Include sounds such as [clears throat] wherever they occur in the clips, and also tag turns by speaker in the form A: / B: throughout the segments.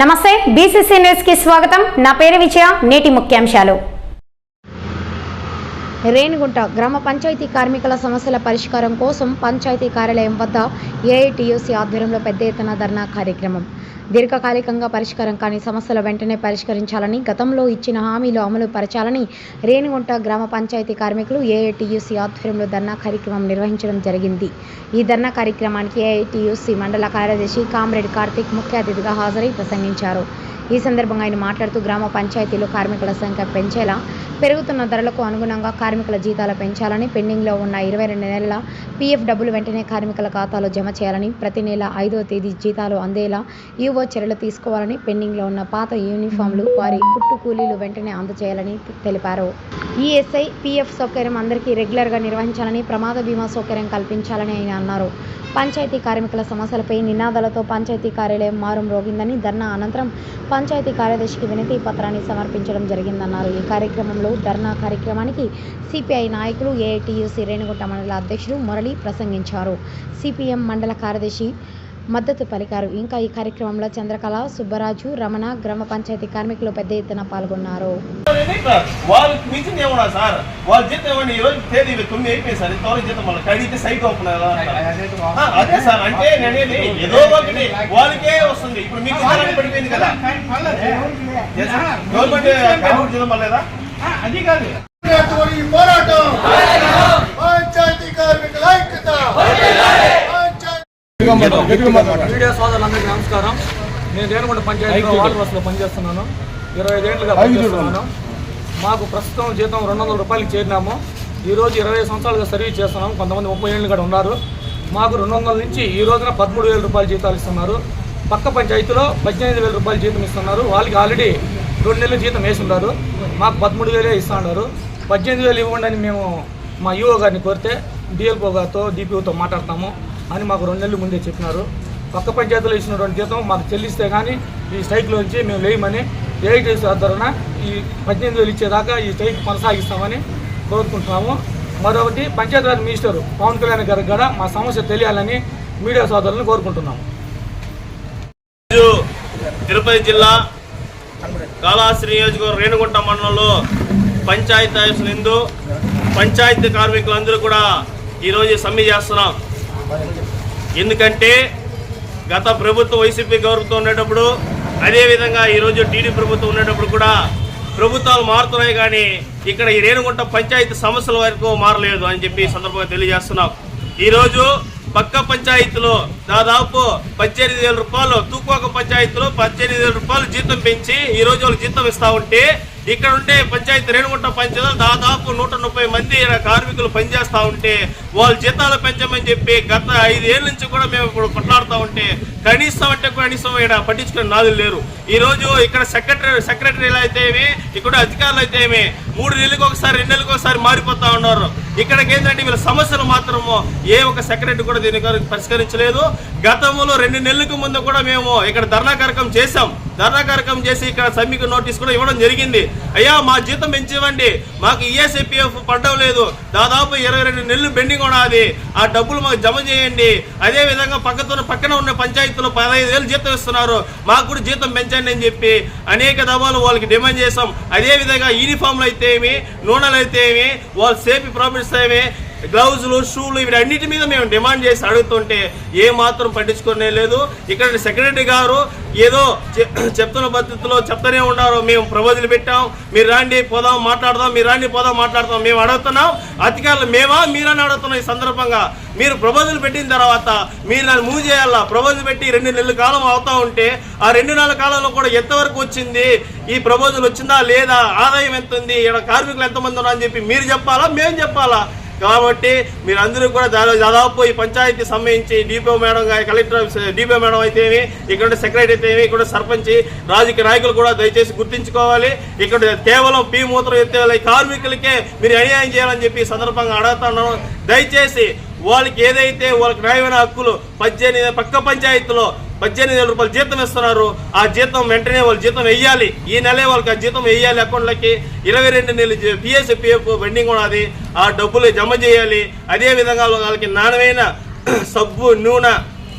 A: నమస్తే బీసీసీ న్యూస్కి స్వాగతం. నా పేరు విజయ నేటి ముఖ్యాంశాలు. రేణిగుంట గ్రామ పంచాయతీ కార్మికుల సమస్యల పరిష్కారం కోసం పంచాయతీ కార్యాలయం వద్ద ఏఐటియుసి ఆధ్వర్యంలో పెద్ద ఎత్తున ధర్నా కార్యక్రమం. దీర్ఘకాలికంగా పరిష్కారం కాని సమస్యలు వెంటనే పరిష్కరించాలని గతంలో ఇచ్చిన హామీలు అమలు పరచాలని రేణిగుంట గ్రామ పంచాయతీ కార్మికులు ఏఐటీయూసీ ఆధ్వర్యంలో ధర్నా కార్యక్రమం నిర్వహించడం జరిగింది. ఈ ధర్నా కార్యక్రమానికి ఏఐటీయూసీ మండల కార్యదర్శి కామ్రేడ్ కార్తీక్ ముఖ్య అతిథిగా హాజరై ప్రసంగించారు. ఈ సందర్భంగా ఆయన మాట్లాడుతూ గ్రామ పంచాయతీలో కార్మికుల సంఖ్య పెంచేలా పెరుగుతున్న ధరలకు అనుగుణంగా కార్మికుల జీతాలు పెంచాలని పెండింగ్లో ఉన్న ఇరవై రెండు నెలల పీఎఫ్ డబ్బులు వెంటనే కార్మికుల ఖాతాలో జమ చేయాలని ప్రతి నెల ఐదవ తేదీ జీతాలు అందేలా ఈవో చర్యలు తీసుకోవాలని పెండింగ్లో ఉన్న పాత యూనిఫామ్లు వారి కుట్టు కూలీలు వెంటనే అందజేయాలని తెలిపారు. ఈఎస్ఐ పీఎఫ్ సౌకర్యం అందరికీ రెగ్యులర్గా నిర్వహించాలని ప్రమాద బీమా సౌకర్యం కల్పించాలని ఆయన అన్నారు. పంచాయతీ కార్మికుల సమస్యలపై నినాదాలతో పంచాయతీ కార్యాలయం మారం రోగిందని ధర్నా అనంతరం పంచాయతీ కార్యదర్శికి వినతి పత్రాన్ని సమర్పించడం జరిగిందన్నారు. ఈ కార్యక్రమంలో ధర్నా కార్యక్రమానికి సిపిఐ నాయకులు ఏఐటియుసి రేణుగుంట మండల అధ్యక్షులు మురళి ప్రసంగించారు. సిపిఎం మండల కార్యదర్శి మద్దతు పలికారు ఇంకా ఈ కార్యక్రమంలో చంద్రకళ సుబ్బరాజు రమణ గ్రామ పంచాయతీ కార్మికులు పెద్ద ఎత్తున పాల్గొన్నారు
B: వాళ్ళకి మించింది ఏమన్నా సార్ వాళ్ళ జీతం ఏమన్నా ఈ రోజు తేదీ తొమ్మిది అయిపోయింది సార్ ఇంతవరకు జీతం మళ్ళీ కడిగితే సైట్ ఓపెన్ ఆ, అదే సార్ అంటే నేను అనేది ఏదో ఒకటి వాళ్ళకే వస్తుంది ఇప్పుడు మీకు ఇవ్వాలని పడిపోయింది కదా. గవర్నమెంట్ జీతం
C: అది
D: పోరాటం పంచాయతీ కార్మికుల ఐక్యత
C: మీడియా సోదరులందరికీ నమస్కారం. నేను రేణుగుంట పంచాయతీలో వాటర్ బస్సులో పనిచేస్తున్నాను. ఇరవై ఐదేళ్ళుగా పనిచేస్తున్నాను. మాకు ప్రస్తుతం జీతం రెండు వందల రూపాయలకి చేరినాము. ఈ రోజు ఇరవై సంవత్సరాలుగా సర్వీస్ చేస్తున్నాం కొంతమంది ముప్పై ఏళ్ళు కూడా ఉన్నారు. మాకు రెండు వందల నుంచి ఈ రోజున పదమూడు వేల రూపాయల జీతాలు ఇస్తున్నారు. పక్క పంచాయతీలో పద్దెనిమిది వేల రూపాయల జీతం ఇస్తున్నారు. వాళ్ళకి ఆల్రెడీ రెండు నెలల జీతం వేసి ఉన్నారు. మాకు పదమూడు వేలే ఇస్తా ఉన్నారు. పద్దెనిమిది వేలు ఇవ్వండి అని మేము మా ఈఓ గారిని కోరితే డిఎల్ఓ గారితో డిపిఓతో మాట్లాడతాము. అని మాకు రెండు నెలల ముందే చెప్పినారు. పక్క పంచాయతీలో ఇచ్చినటువంటి జీతం మాకు చెల్లిస్తే కానీ ఈ స్ట్రైక్లోంచి మేము లేయమని ఏఐటీసీ ఆధ్వర్యన ఈ పద్దెనిమిది వేలు ఇచ్చేదాకా ఈ స్ట్రైక్ కొనసాగిస్తామని కోరుకుంటున్నాము. మరొకటి పంచాయతీరాజ్ మినిస్టర్ పవన్ కళ్యాణ్ గారికి కూడా మా సమస్య తెలియాలని మీడియా సోదరులను కోరుకుంటున్నాము.
B: తిరుపతి జిల్లా కాళాశ్రీ నియోజకవర్గం రేణుగుంట మండలంలో పంచాయతీ ఆఫీస్ పంచాయతీ కార్మికులందరూ కూడా ఈరోజు సమ్మె చేస్తున్నాం. ఎందుకంటే గత ప్రభుత్వం వైసీపీ గౌరవంతో ఉండేటప్పుడు అదేవిధంగా ఈరోజు టీడీ ప్రభుత్వం ఉండేటప్పుడు కూడా ప్రభుత్వాలు మారుతున్నాయి కానీ ఇక్కడ ఈ రేణుగుంట పంచాయతీ సమస్యల వరకు మారలేదు అని చెప్పి సందర్భంగా తెలియజేస్తున్నాం. ఈరోజు పక్క పంచాయతీలో దాదాపు పద్దెనిమిది వేల రూపాయలు తూకోక పంచాయతీలో పద్దెనిమిది వేల రూపాయలు జీతం పెంచి ఈ రోజు జీతం ఇస్తా ఉంటే ఇక్కడ ఉండే పంచాయతీ రేణుగుంట పంచాయతీలో దాదాపు నూట ముప్పై మంది కార్మికులు పనిచేస్తూ ఉంటే వాళ్ళ జీతాలు పెంచమని చెప్పి గత ఐదేళ్ళ నుంచి కూడా మేము ఇప్పుడు కొట్లాడుతూ ఉంటే కనీసం అంటే కనీసం ఇక్కడ పట్టించుకునే నాదులు లేరు. ఈ రోజు ఇక్కడ సెక్రటరీ సెక్రటరీలు అయితే ఏమి ఇక్కడ అధికారులు అయితే ఏమి మూడు నెలలకు ఒకసారి రెండు నెలలకు ఒకసారి మారిపోతా ఉన్నారు. ఇక్కడికి ఏంటంటే వీళ్ళ సమస్యలు మాత్రము ఏ ఒక సెక్రటరీ కూడా దీని పరిష్కరించలేదు. గతంలో రెండు నెలలకు ముందు కూడా మేము ఇక్కడ ధర్నా కార్యక్రమం చేశాం. ధర్నా కార్యక్రమం చేసి ఇక్కడ సమ్మికు నోటీస్ కూడా ఇవ్వడం జరిగింది. అయ్యా మా జీతం పెంచివ్వండి. మాకు ఈఎస్ఐపిఎఫ్ పడ్డం లేదు. దాదాపు ఇరవై రెండు నెలలు బెండింగ్ ఉన్నది ఆ డబ్బులు మాకు జమ చేయండి. అదే విధంగా పక్కతో పక్కన ఉన్న పంచాయతీలో పదహైదు వేలు జీతం ఇస్తున్నారు. మాకు కూడా జీతం పెంచండి అని చెప్పి అనేక దబాలు వాళ్ళకి డిమాండ్ చేసాం అదేవిధంగా యూనిఫామ్లు అయితే ఏమి నూనెలు అయితే ఏమి వాళ్ళు సేఫ్టీ ప్రాఫిట్స్ ఏమి గ్లౌజులు షూలు ఇవి అన్నిటి మీద మేము డిమాండ్ చేసి అడుగుతుంటే ఏ మాత్రం పట్టించుకునే లేదు. ఇక్కడ సెక్రటరీ గారు ఏదో చె- చెప్తున్న పద్ధతిలో చెప్తూనే ఉన్నారు. మేము ప్రపోజల్ పెట్టాం. మీరు రాండి పోదాం మాట్లాడదాం మీరు రాండి పోదాం మాట్లాడదాం. మేము అడుగుతున్నాం. అధికారులు మేమా మీరని అడుగుతున్నాం ఈ సందర్భంగా. మీరు ప్రపోజల్ పెట్టిన తర్వాత మీరు నన్ను మూవ్ చేయాలా? ప్రపోజల్ పెట్టి రెండు నెలల కాలం అవుతా ఉంటే ఆ రెండు నెలల కాలంలో కూడా ఎంతవరకు వచ్చింది? ఈ ప్రపోజల్ వచ్చిందా లేదా? ఆదాయం ఎంత ఉంది ఇక్కడ కార్మికులు ఎంతమంది ఉన్నా అని చెప్పి మీరు చెప్పాలా? మేము చెప్పాలా? కాబట్టి మీరందరూ కూడా దా- దాదాపు ఈ పంచాయతీ సంబంధించి డిపిఓ మేడం గారి కలెక్టర్ ఆఫీస్ డిపిఓ మేడం అయితే ఏమి ఇక్కడ సెక్రటరీ అయితే ఇక్కడ సర్పంచ్ రాజకీయ నాయకులు కూడా దయచేసి గుర్తించుకోవాలి. ఇక్కడ కేవలం పీ మూత్రం ఎత్తే కార్మికులకే మీరు అన్యాయం చేయాలని చెప్పి సందర్భంగా అడుగుతున్నాను దయచేసి వాళ్ళకి ఏదైతే వాళ్ళకి న్యాయమైన హక్కులు పద్దెనిమిది పక్క పంచాయతీలో పద్దెనిమిది వేల రూపాయలు జీతం ఇస్తున్నారు. ఆ జీతం వెంటనే వాళ్ళు జీతం వెయ్యాలి. ఈ నెలే వాళ్ళకి ఆ జీతం వెయ్యాలి అకౌంట్లకి. ఇరవై రెండు నెలలు పిఎస్ పిఎఫ్ పెండింగ్ ఉన్నది ఆ డబ్బులు జమ చేయాలి. అదే విధంగా వాళ్ళకి నాణ్యమైన [clears throat] సబ్బు నూనె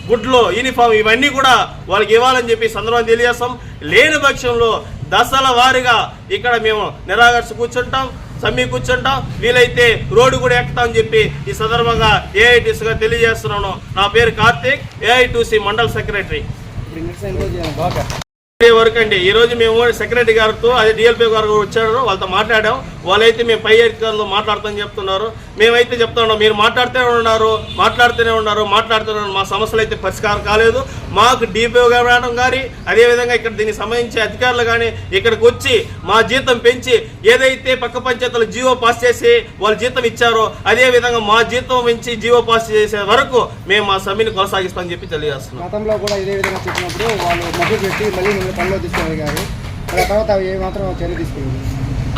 B: గుడ్లు యూనిఫామ్ ఇవన్నీ కూడా వాళ్ళకి ఇవ్వాలని చెప్పి సందర్భం తెలియజేస్తాం. లేని పక్షంలో దశల వారీగా ఇక్కడ మేము నిరాకర్ష కూర్చుంటాం. సమ్మి కూర్చుంటాం. వీలైతే రోడ్డు కూడా ఎక్కుతామని చెప్పి ఈ సందర్భంగా ఏఐటీసీగా తెలియజేస్తున్నాను. నా పేరు కార్తీక్ ఏఐటీసీ మండల సెక్రటరీ. ఇదే వరకు అండి. ఈ రోజు మేము సెక్రటరీ గారితో అదే డిఎల్పీ గారు వచ్చారు వాళ్ళతో మాట్లాడాం. వాళ్ళైతే మేము పై అధికారులు మాట్లాడుతామని చెప్తున్నారు. మేమైతే చెప్తున్నాం మీరు మాట్లాడుతూనే ఉన్నారు మాట్లాడుతూనే ఉన్నారు మాట్లాడుతూనే మా సమస్యలు అయితే పరిష్కారం కాలేదు. మాకు డిపిఓ గారు రావడం కానీ అదేవిధంగా ఇక్కడ దీనికి సంబంధించి అధికారులు కానీ ఇక్కడికి వచ్చి మా జీతం పెంచి ఏదైతే పక్క పంచాయతీలు జీవో పాస్ చేసి వాళ్ళు జీతం ఇచ్చారో అదేవిధంగా మా జీతం పెంచి జీవో పాస్ చేసే వరకు మేము మా సమ్మెని కొనసాగిస్తామని చెప్పి తెలియజేస్తున్నాం.
E: గతంలో కూడా ఇదే విధంగా చెప్పినప్పుడు వాళ్ళు మభ్య పెట్టి మళ్ళీ పనిలో తీసుకెళ్ళగారు తర్వాత అవి ఏమాత్రం చర్య తీసుకుంది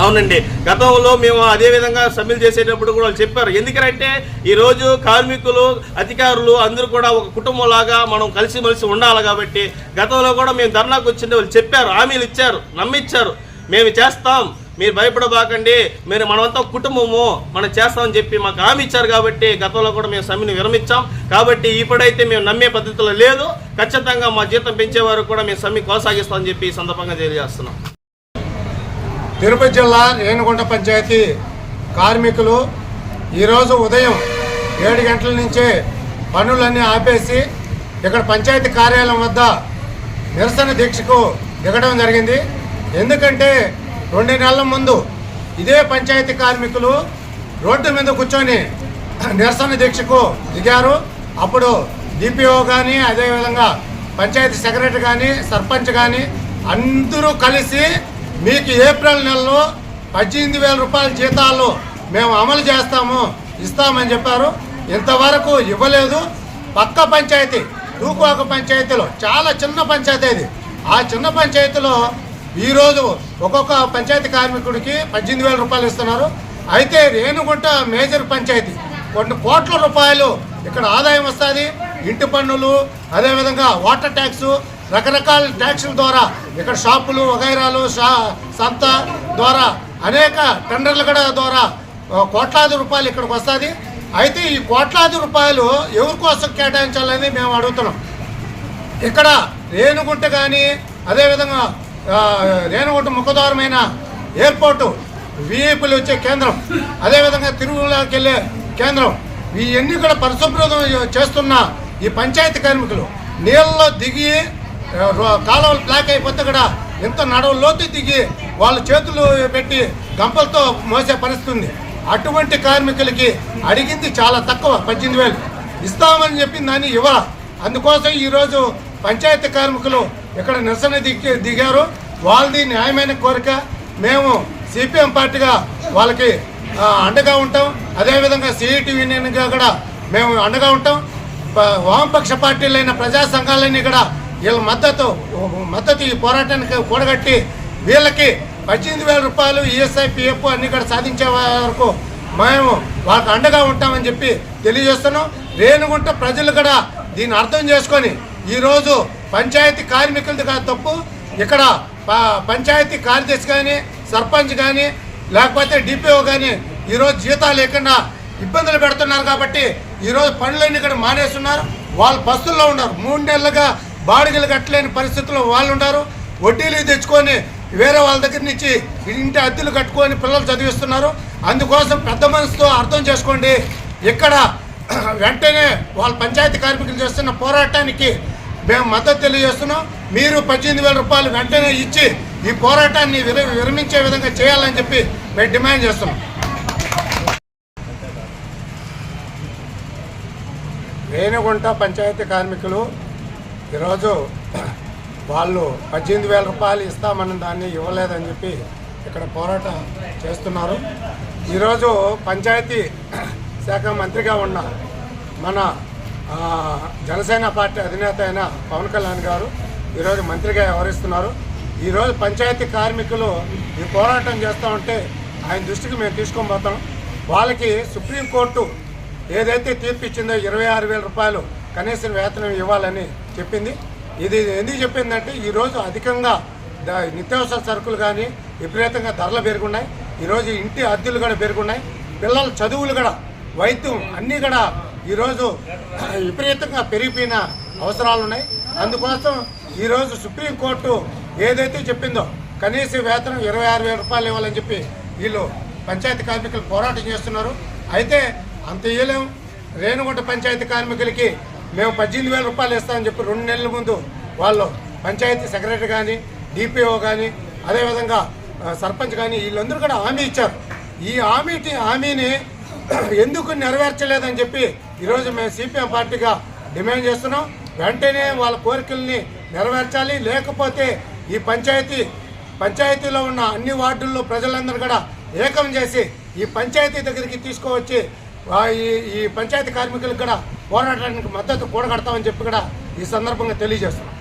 B: అవునండి. గతంలో మేము అదే విధంగా సమ్మెలు చేసేటప్పుడు కూడా వాళ్ళు చెప్పారు. ఎందుకంటే ఈ రోజు కార్మికులు అధికారులు అందరూ కూడా ఒక కుటుంబంలాగా మనం కలిసిమెలిసి ఉండాలి కాబట్టి గతంలో కూడా మేము ధర్నాకు వచ్చింది వాళ్ళు చెప్పారు. హామీలు ఇచ్చారు. నమ్మిచ్చారు. మేము చేస్తాం. మీరు భయపడబాకండి. మీరు మనమంతా కుటుంబము. మనం చేస్తామని చెప్పి మాకు హామీ ఇచ్చారు కాబట్టి గతంలో కూడా మేము సమ్మెను విరమించాం. కాబట్టి ఇప్పుడైతే మేము నమ్మే పద్ధతిలో లేదు. ఖచ్చితంగా మా జీతం పెంచే వరకు కూడా మేము సమ్మె కొనసాగిస్తామని చెప్పి ఈ సందర్భంగా తెలియజేస్తున్నాం.
F: తిరుపతి జిల్లా రేణుగుంట పంచాయతీ కార్మికులు ఈరోజు ఉదయం ఏడు గంటల నుంచే పనులన్నీ ఆపేసి ఇక్కడ పంచాయతీ కార్యాలయం వద్ద నిరసన దీక్షకు దిగడం జరిగింది. ఎందుకంటే రెండు నెలల ముందు ఇదే పంచాయతీ కార్మికులు రోడ్డు మీద కూర్చొని నిరసన దీక్షకు దిగారు. అప్పుడు డిపిఓ కానీ అదేవిధంగా పంచాయతీ సెక్రటరీ కానీ సర్పంచ్ కానీ అందరూ కలిసి మీకు ఏప్రిల్ నెలలో పద్దెనిమిది వేల రూపాయల జీతాలు మేము అమలు చేస్తాము ఇస్తామని చెప్పారు. ఇంతవరకు ఇవ్వలేదు. పక్క పంచాయతీ తూకోక పంచాయతీలో చాలా చిన్న పంచాయతీ ఇది ఆ చిన్న పంచాయతీలో ఈరోజు ఒక్కొక్క పంచాయతీ కార్మికుడికి పద్దెనిమిది వేల రూపాయలు ఇస్తున్నారు. అయితే రేణుగుంట మేజర్ పంచాయతీ కొన్ని కోట్ల రూపాయలు ఇక్కడ ఆదాయం వస్తుంది. ఇంటి పన్నులు అదేవిధంగా వాటర్ ట్యాక్స్ రకరకాల ట్యాక్సుల ద్వారా ఇక్కడ షాపులు వగైరాలు షా సంత ద్వారా అనేక టెండర్ల కూడా ద్వారా కోట్లాది రూపాయలు ఇక్కడికి వస్తుంది. అయితే ఈ కోట్లాది రూపాయలు ఎవరి కోసం కేటాయించాలని మేము అడుగుతున్నాం. ఇక్కడ రేణుగుంట కానీ అదేవిధంగా రేణుగుంట ముఖద్వారమైన ఎయిర్పోర్టు విఐపీలు వచ్చే కేంద్రం. అదేవిధంగా తిరుమలకి వెళ్ళే కేంద్రం. ఇవన్నీ కూడా పరిశుభ్రత చేస్తున్న ఈ పంచాయతీ కార్మికులు నీళ్ళలో దిగి కాలువలు బ్లాక్ అయిపోతే కూడా ఎంత నడవలోతు దిగి వాళ్ళ చేతులు పెట్టి గంపలతో మోసే పరిస్థితి ఉంది. అటువంటి కార్మికులకి అడిగింది చాలా తక్కువ పద్దెనిమిది వేలు. ఇస్తామని చెప్పింది దాన్ని ఇవ్వాల. అందుకోసం ఈరోజు పంచాయతీ కార్మికులు ఇక్కడ నిరసన దిగి దిగారు వాళ్ళది న్యాయమైన కోరిక. మేము సిపిఎం పార్టీగా వాళ్ళకి అండగా ఉంటాం. అదేవిధంగా సిఐటి యూనియన్గా కూడా మేము అండగా ఉంటాం. ప- వామపక్ష పార్టీలైన ప్రజా సంఘాలన్నీ కూడా వీళ్ళ మద్దతు మద్దతు ఈ పోరాటానికి కూడగట్టి వీళ్ళకి పద్దెనిమిది వేల రూపాయలు ఈఎస్ఐ పిఎఫ్ అన్ని కూడా సాధించే వరకు మేము వాళ్ళకి అండగా ఉంటామని చెప్పి తెలియజేస్తున్నాం. రేణుగుంట ప్రజలు కూడా దీన్ని అర్థం చేసుకొని ఈరోజు పంచాయతీ కార్మికులది కాదు తప్పు. ఇక్కడ పంచాయతీ కార్యదర్శి కానీ సర్పంచ్ కానీ లేకపోతే డిపిఓ కానీ ఈరోజు జీతాలు లేకుండా ఇబ్బందులు పెడుతున్నారు కాబట్టి ఈరోజు పనులన్నీ ఇక్కడ మానేస్తున్నారు. వాళ్ళు బస్సుల్లో ఉన్నారు. మూడు నెలలుగా బాడిగలు కట్టలేని పరిస్థితుల్లో వాళ్ళు ఉన్నారు. వడ్డీలు తెచ్చుకొని వేరే వాళ్ళ దగ్గర నుంచి ఇంటి అద్దెలు కట్టుకొని పిల్లలు చదివిస్తున్నారు. అందుకోసం పెద్ద మనసుతో అర్థం చేసుకోండి. ఇక్కడ [clears throat] వెంటనే వాళ్ళ పంచాయతీ కార్మికులు చేస్తున్న పోరాటానికి మేము మద్దతు తెలియజేస్తున్నాం. మీరు పద్దెనిమిది వేల రూపాయలు వెంటనే ఇచ్చి ఈ పోరాటాన్ని విర విరమించే విధంగా చేయాలని చెప్పి మేము డిమాండ్ చేస్తున్నాం. రేణుగుంట పంచాయతీ కార్మికులు ఈరోజు వాళ్ళు పద్దెనిమిది వేల రూపాయలు ఇస్తామన్న దాన్ని ఇవ్వలేదని చెప్పి ఇక్కడ పోరాటం చేస్తున్నారు. ఈరోజు పంచాయతీ శాఖ మంత్రిగా ఉన్న మన జనసేన పార్టీ అధినేత అయిన పవన్ కళ్యాణ్ గారు ఈరోజు మంత్రిగా వ్యవహరిస్తున్నారు. ఈరోజు పంచాయతీ కార్మికులు ఈ పోరాటం చేస్తూ ఉంటే ఆయన దృష్టికి మేము తీసుకొని పోతాం. వాళ్ళకి సుప్రీంకోర్టు ఏదైతే తీర్పు ఇచ్చిందో ఇరవై ఆరు వేల రూపాయలు కనీస వేతనం ఇవ్వాలని చెప్పింది. ఇది ఎందుకు చెప్పిందంటే ఈరోజు అధికంగా నిత్యావసర సరుకులు కానీ విపరీతంగా ధరలు పెరుగున్నాయి ఈరోజు ఇంటి అద్దెలు కూడా పెరుగున్నాయి పిల్లల చదువులు కూడా వైద్యం అన్నీ కూడా ఈరోజు విపరీతంగా పెరిగిపోయిన అవసరాలు ఉన్నాయి అందుకోసం ఈరోజు సుప్రీంకోర్టు ఏదైతే చెప్పిందో కనీస వేతనం ఇరవై ఆరు వేల రూపాయలు ఇవ్వాలని చెప్పి వీళ్ళు పంచాయతీ కార్మికులు పోరాటం చేస్తున్నారు. అయితే అంత ఇయ్యలేం. రేణుగుంట పంచాయతీ కార్మికులకి మేము పద్దెనిమిది వేల రూపాయలు ఇస్తామని చెప్పి రెండు నెలల ముందు వాళ్ళు పంచాయతీ సెక్రటరీ కానీ డిపిఓ కానీ అదేవిధంగా సర్పంచ్ కానీ వీళ్ళందరూ కూడా హామీ ఇచ్చారు. ఈ హామీ హామీని [clears throat] ఎందుకు నెరవేర్చలేదని చెప్పి ఈరోజు మేము సిపిఎం పార్టీగా డిమాండ్ చేస్తున్నాం. వెంటనే వాళ్ళ కోరికల్ని నెరవేర్చాలి. లేకపోతే ఈ పంచాయతీ పంచాయతీలో ఉన్న అన్ని వార్డుల్లో ప్రజలందరూ కూడా ఏకం చేసి ఈ పంచాయతీ దగ్గరికి తీసుకువచ్చి ఈ ఈ పంచాయతీ కార్మికులకు కూడా పోరాటానికి మద్దతు కూడగడతామని చెప్పి కూడా ఈ సందర్భంగా తెలియజేస్తున్నాం.